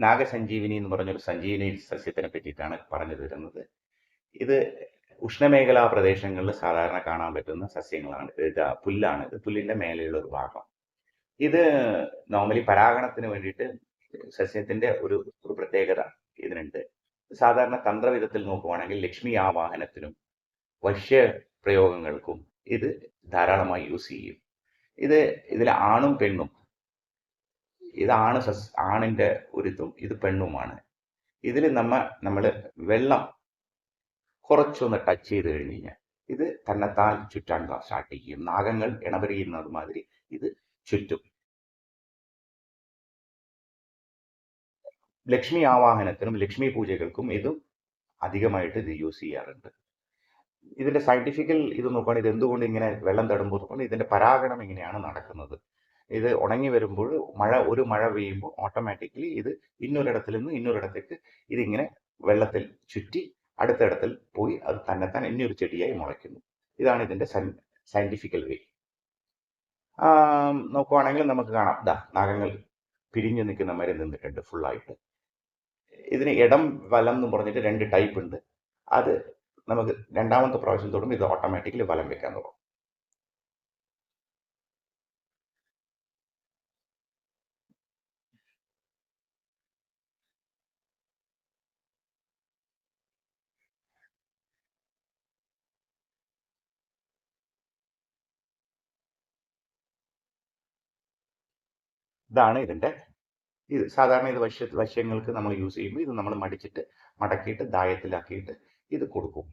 നാഗസഞ്ജീവിനി എന്ന് പറഞ്ഞൊരു സഞ്ജീവിനി സസ്യത്തിനെ പറ്റിയിട്ടാണ് പറഞ്ഞു തരുന്നത്. ഇത് ഉഷ്ണമേഖലാ പ്രദേശങ്ങളിൽ സാധാരണ കാണാൻ പറ്റുന്ന സസ്യങ്ങളാണ്. ഇത് പുല്ലാണ്. ഇത് പുല്ലിന്റെ മേലെയുള്ള ഒരു ഭാഗം. ഇത് നോർമലി പരാഗണത്തിന് വേണ്ടിയിട്ട് സസ്യത്തിന്റെ ഒരു ഒരു പ്രത്യേകത ഇതിനുണ്ട്. സാധാരണ തന്ത്രവിധത്തിൽ നോക്കുവാണെങ്കിൽ ലക്ഷ്മി ആവാഹനത്തിനും വശ്യ പ്രയോഗങ്ങൾക്കും ഇത് ധാരാളമായി യൂസ് ചെയ്യും. ഇത് ഇതിൽ ആണും പെണ്ണും ഇതാണ് സസ് ആണിന്റെ ഒരിതും ഇത് പെണ്ണുമാണ്. ഇതിൽ നമ്മ നമ്മൾ വെള്ളം കുറച്ചൊന്ന് ടച്ച് ചെയ്ത് കഴിഞ്ഞ് കഴിഞ്ഞാൽ ഇത് തന്നെത്താൻ ചുറ്റാൻ സ്റ്റാർട്ട് ചെയ്യും. നാഗങ്ങൾ ഇണപെരിയുന്നത് മാതിരി ഇത് ചുറ്റും. ലക്ഷ്മി ആവാഹനത്തിനും ലക്ഷ്മി പൂജകൾക്കും ഇതും അധികമായിട്ട് ഇത് യൂസ് ചെയ്യാറുണ്ട്. ഇതിന്റെ സയന്റിഫിക്കൽ ഇത് നോക്കുകയാണെങ്കിൽ ഇത് എന്തുകൊണ്ട് ഇങ്ങനെ വെള്ളം തടുമ്പോൾ നോക്കുകയാണെങ്കിൽ ഇതിന്റെ പരാഗണം ഇങ്ങനെയാണ് നടക്കുന്നത്. ഇത് ഉണങ്ങി വരുമ്പോൾ മഴ ഒരു മഴ പെയ്യുമ്പോൾ ഓട്ടോമാറ്റിക്കലി ഇത് ഇന്നൊരിടത്തിൽ നിന്ന് ഇന്നൊരിടത്തേക്ക് ഇതിങ്ങനെ വെള്ളത്തിൽ ചുറ്റി അടുത്തിടത്തിൽ പോയി അത് തന്നെത്താൻ ഇനിയൊരു ചെടിയായി മുളയ്ക്കുന്നു. ഇതാണ് ഇതിന്റെ സയന്റിഫിക്കൽ വേ നോക്കുവാണെങ്കിൽ നമുക്ക് കാണാം. ദാ നാഗങ്ങൾ പിരിഞ്ഞു നിൽക്കുന്ന മരം നിന്നിട്ടുണ്ട് ഫുള്ളായിട്ട് ഇതിന് ഇടം വലം എന്ന് പറഞ്ഞിട്ട് രണ്ട് ടൈപ്പ് ഉണ്ട്. അത് നമുക്ക് രണ്ടാമത്തെ പ്രാവശ്യം തൊടുമ്പോൾ ഇത് ഓട്ടോമാറ്റിക്കലി വലം വെക്കാൻ തുടങ്ങും. ഇതാണ് ഇതിന്റെ ഇത്. സാധാരണ ഇത് വശ്യ വശ്യങ്ങൾക്ക് നമ്മൾ യൂസ് ചെയ്യുമ്പോൾ ഇത് നമ്മൾ മടിച്ചിട്ട് മടക്കിയിട്ട് ദായത്തിലാക്കിയിട്ട് ഇത് കൊടുക്കും.